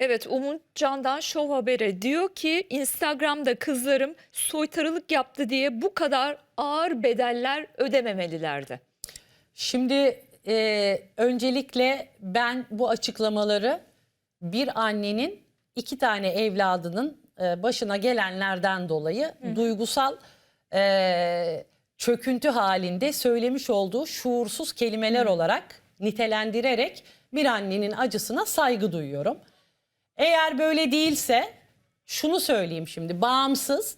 Evet Umut Candan Show Haber'e diyor ki Instagram'da kızlarım soytarılık yaptı diye bu kadar ağır bedeller ödememelilerdi. Şimdi e, öncelikle ben bu açıklamaları bir annenin iki tane evladının e, başına gelenlerden dolayı duygusal e, çöküntü halinde söylemiş olduğu şuursuz kelimeler olarak nitelendirerek bir annenin acısına saygı duyuyorum. Eğer böyle değilse şunu söyleyeyim şimdi bağımsız.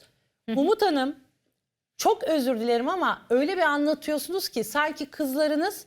Umut Hanım çok özür dilerim ama öyle bir anlatıyorsunuz ki sanki kızlarınız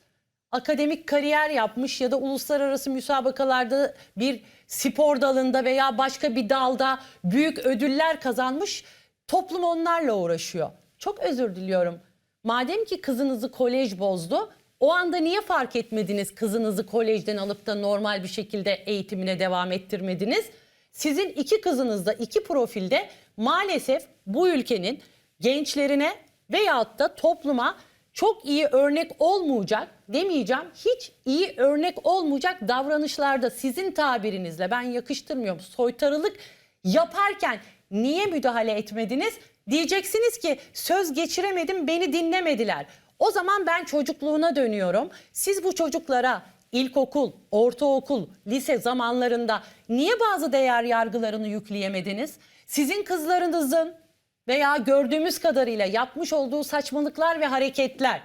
akademik kariyer yapmış ya da uluslararası müsabakalarda bir spor dalında veya başka bir dalda büyük ödüller kazanmış. Toplum onlarla uğraşıyor. Çok özür diliyorum. Madem ki kızınızı kolej bozdu, o anda niye fark etmediniz kızınızı kolejden alıp da normal bir şekilde eğitimine devam ettirmediniz? Sizin iki kızınız da iki profilde maalesef bu ülkenin gençlerine veyahut da topluma çok iyi örnek olmayacak demeyeceğim. Hiç iyi örnek olmayacak davranışlarda sizin tabirinizle ben yakıştırmıyorum. Soytarılık yaparken niye müdahale etmediniz? Diyeceksiniz ki söz geçiremedim beni dinlemediler. O zaman ben çocukluğuna dönüyorum. Siz bu çocuklara ilkokul, ortaokul, lise zamanlarında niye bazı değer yargılarını yükleyemediniz? Sizin kızlarınızın veya gördüğümüz kadarıyla yapmış olduğu saçmalıklar ve hareketler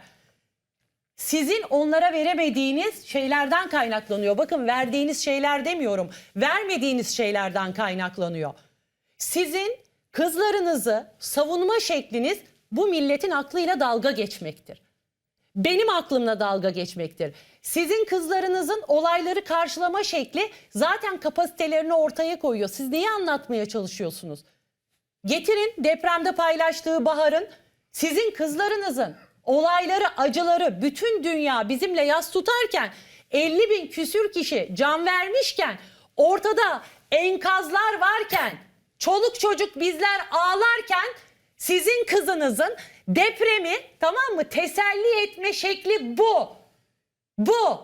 sizin onlara veremediğiniz şeylerden kaynaklanıyor. Bakın verdiğiniz şeyler demiyorum. Vermediğiniz şeylerden kaynaklanıyor. Sizin kızlarınızı savunma şekliniz bu milletin aklıyla dalga geçmektir. Benim aklımla dalga geçmektir. Sizin kızlarınızın olayları karşılama şekli zaten kapasitelerini ortaya koyuyor. Siz neyi anlatmaya çalışıyorsunuz? Getirin depremde paylaştığı Bahar'ın sizin kızlarınızın olayları, acıları bütün dünya bizimle yas tutarken 50 bin küsür kişi can vermişken ortada enkazlar varken çoluk çocuk bizler ağlarken sizin kızınızın depremi tamam mı teselli etme şekli bu. Bu.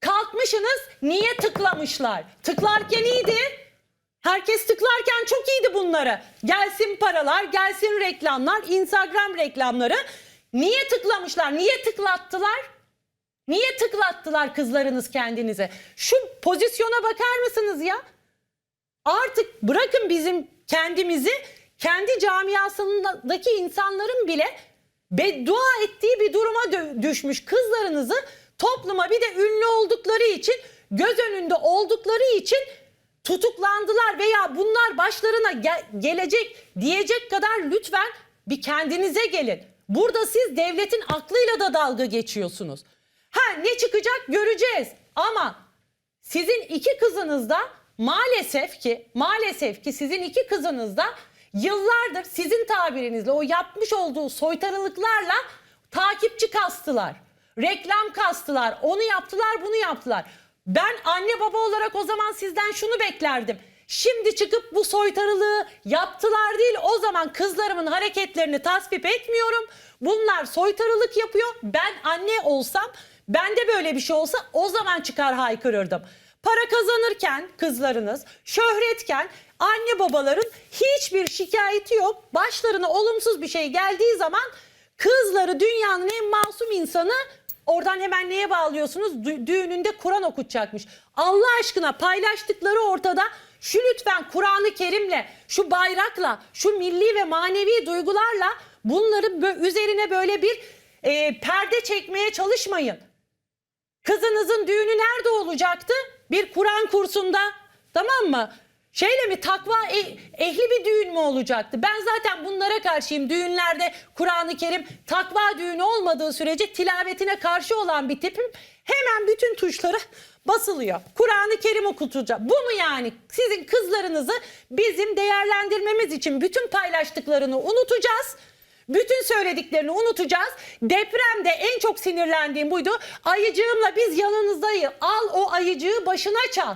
Kalkmışsınız niye tıklamışlar? Tıklarken iyiydi. Herkes tıklarken çok iyiydi bunları. Gelsin paralar, gelsin reklamlar, Instagram reklamları. Niye tıklamışlar? Niye tıklattılar? Niye tıklattılar kızlarınız kendinize? Şu pozisyona bakar mısınız ya? Artık bırakın bizim kendimizi, kendi camiasındaki insanların bile beddua ettiği bir duruma düşmüş kızlarınızı topluma bir de ünlü oldukları için, göz önünde oldukları için tutuklandılar veya bunlar başlarına gel- gelecek diyecek kadar lütfen bir kendinize gelin. Burada siz devletin aklıyla da dalga geçiyorsunuz. Ha ne çıkacak göreceğiz ama sizin iki kızınız da maalesef ki maalesef ki sizin iki kızınız da yıllardır sizin tabirinizle o yapmış olduğu soytarılıklarla takipçi kastılar. Reklam kastılar. Onu yaptılar, bunu yaptılar. Ben anne baba olarak o zaman sizden şunu beklerdim. Şimdi çıkıp bu soytarılığı yaptılar değil o zaman kızlarımın hareketlerini tasvip etmiyorum. Bunlar soytarılık yapıyor. Ben anne olsam bende böyle bir şey olsa o zaman çıkar haykırırdım. Para kazanırken kızlarınız, şöhretken anne babaların hiçbir şikayeti yok. Başlarına olumsuz bir şey geldiği zaman kızları dünyanın en masum insanı Oradan hemen neye bağlıyorsunuz? Dü- düğününde Kur'an okutacakmış. Allah aşkına paylaştıkları ortada. Şu lütfen Kur'an-ı Kerim'le, şu bayrakla, şu milli ve manevi duygularla bunları üzerine böyle bir e, perde çekmeye çalışmayın. Kızınızın düğünü nerede olacaktı? Bir Kur'an kursunda. Tamam mı? Şeyle mi takva e- ehli bir düğün mü olacaktı? Ben zaten bunlara karşıyım. Düğünlerde Kur'an-ı Kerim takva düğünü olmadığı sürece tilavetine karşı olan bir tipim. Hemen bütün tuşlara basılıyor. Kur'an-ı Kerim okutacak. Bu mu yani? Sizin kızlarınızı bizim değerlendirmemiz için bütün paylaştıklarını unutacağız. Bütün söylediklerini unutacağız. Depremde en çok sinirlendiğim buydu. Ayıcığımla biz yanınızdayız. Al o ayıcığı başına çal.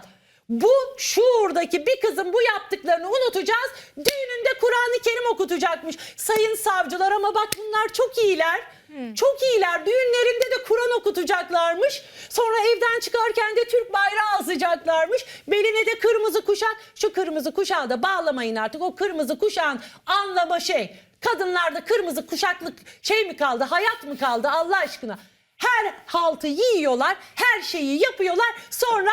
Bu şuurdaki bir kızın bu yaptıklarını unutacağız. Düğününde Kur'an-ı Kerim okutacakmış. Sayın savcılar ama bak bunlar çok iyiler. Çok iyiler. Düğünlerinde de Kur'an okutacaklarmış. Sonra evden çıkarken de Türk bayrağı asacaklarmış. Beline de kırmızı kuş Şu kırmızı kuşağı da bağlamayın artık. O kırmızı kuşağın anlama şey. Kadınlarda kırmızı kuşaklık şey mi kaldı? Hayat mı kaldı Allah aşkına? Her haltı yiyorlar, her şeyi yapıyorlar. Sonra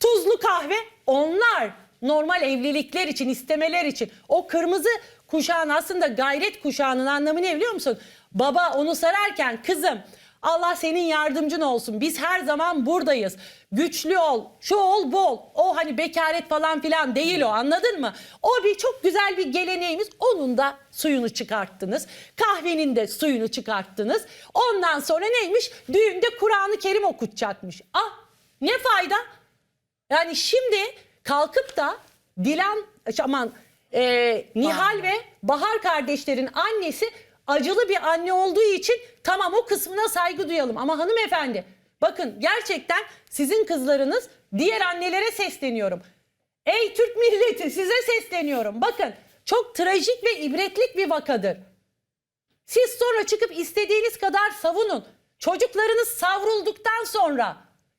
tuzlu kahve onlar normal evlilikler için, istemeler için. O kırmızı kuşağın aslında gayret kuşağının anlamı ne biliyor musun? Baba onu sararken kızım Allah senin yardımcın olsun. Biz her zaman buradayız. Güçlü ol, şu ol, bu ol. O hani bekaret falan filan değil o anladın mı? O bir çok güzel bir geleneğimiz. Onun da suyunu çıkarttınız. Kahvenin de suyunu çıkarttınız. Ondan sonra neymiş? Düğünde Kur'an-ı Kerim okutacakmış. Ah ne fayda? Yani şimdi kalkıp da Dilan aman e, Nihal ve Bahar kardeşlerin annesi acılı bir anne olduğu için tamam o kısmına saygı duyalım ama hanımefendi bakın gerçekten sizin kızlarınız diğer annelere sesleniyorum. Ey Türk milleti size sesleniyorum. Bakın çok trajik ve ibretlik bir vakadır. Siz sonra çıkıp istediğiniz kadar savunun. Çocuklarınız savrulduktan sonra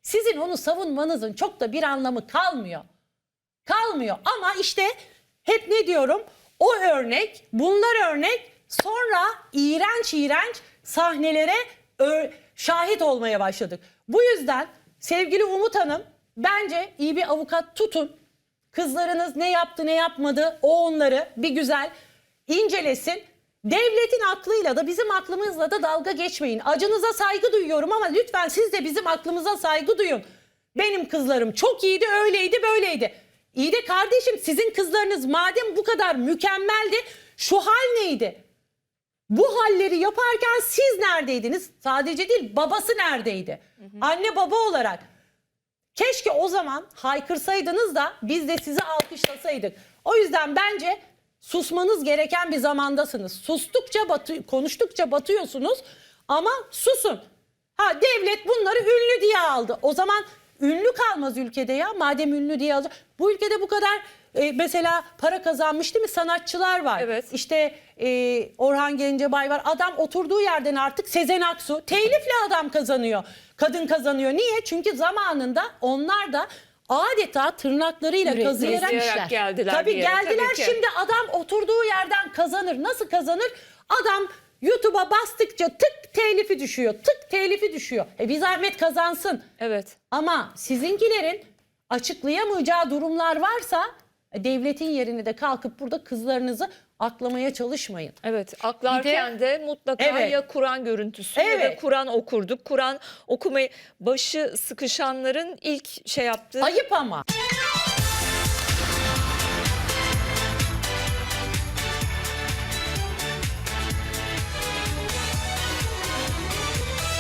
sizin onu savunmanızın çok da bir anlamı kalmıyor. Kalmıyor ama işte hep ne diyorum? O örnek, bunlar örnek sonra iğrenç iğrenç sahnelere şahit olmaya başladık. Bu yüzden sevgili Umut Hanım bence iyi bir avukat tutun. Kızlarınız ne yaptı ne yapmadı o onları bir güzel incelesin. Devletin aklıyla da bizim aklımızla da dalga geçmeyin. Acınıza saygı duyuyorum ama lütfen siz de bizim aklımıza saygı duyun. Benim kızlarım çok iyiydi, öyleydi, böyleydi. İyi de kardeşim sizin kızlarınız madem bu kadar mükemmeldi, şu hal neydi? Bu halleri yaparken siz neredeydiniz? Sadece değil, babası neredeydi? Anne baba olarak. Keşke o zaman haykırsaydınız da biz de sizi alkışlasaydık. O yüzden bence susmanız gereken bir zamandasınız. Sustukça batı, konuştukça batıyorsunuz ama susun. Ha devlet bunları ünlü diye aldı. O zaman ünlü kalmaz ülkede ya. Madem ünlü diye aldı. Bu ülkede bu kadar e, mesela para kazanmış değil mi sanatçılar var. Evet. İşte e, Orhan Gencebay var. Adam oturduğu yerden artık Sezen Aksu telifle adam kazanıyor. Kadın kazanıyor. Niye? Çünkü zamanında onlar da adeta tırnaklarıyla Üretmek kazıyarak isteyerek geldiler Tabii bir yere, geldiler tabii ki. şimdi adam oturduğu yerden kazanır. Nasıl kazanır? Adam YouTube'a bastıkça tık telifi düşüyor. Tık telifi düşüyor. E bir zahmet kazansın. Evet. Ama sizinkilerin açıklayamayacağı durumlar varsa e, devletin yerini de kalkıp burada kızlarınızı aklamaya çalışmayın. Evet aklarken de, mutlaka Evet. ya Kur'an görüntüsü ya da Evet. Kur'an okurduk. Kur'an okumayı başı sıkışanların ilk şey yaptığı Ayıp ama.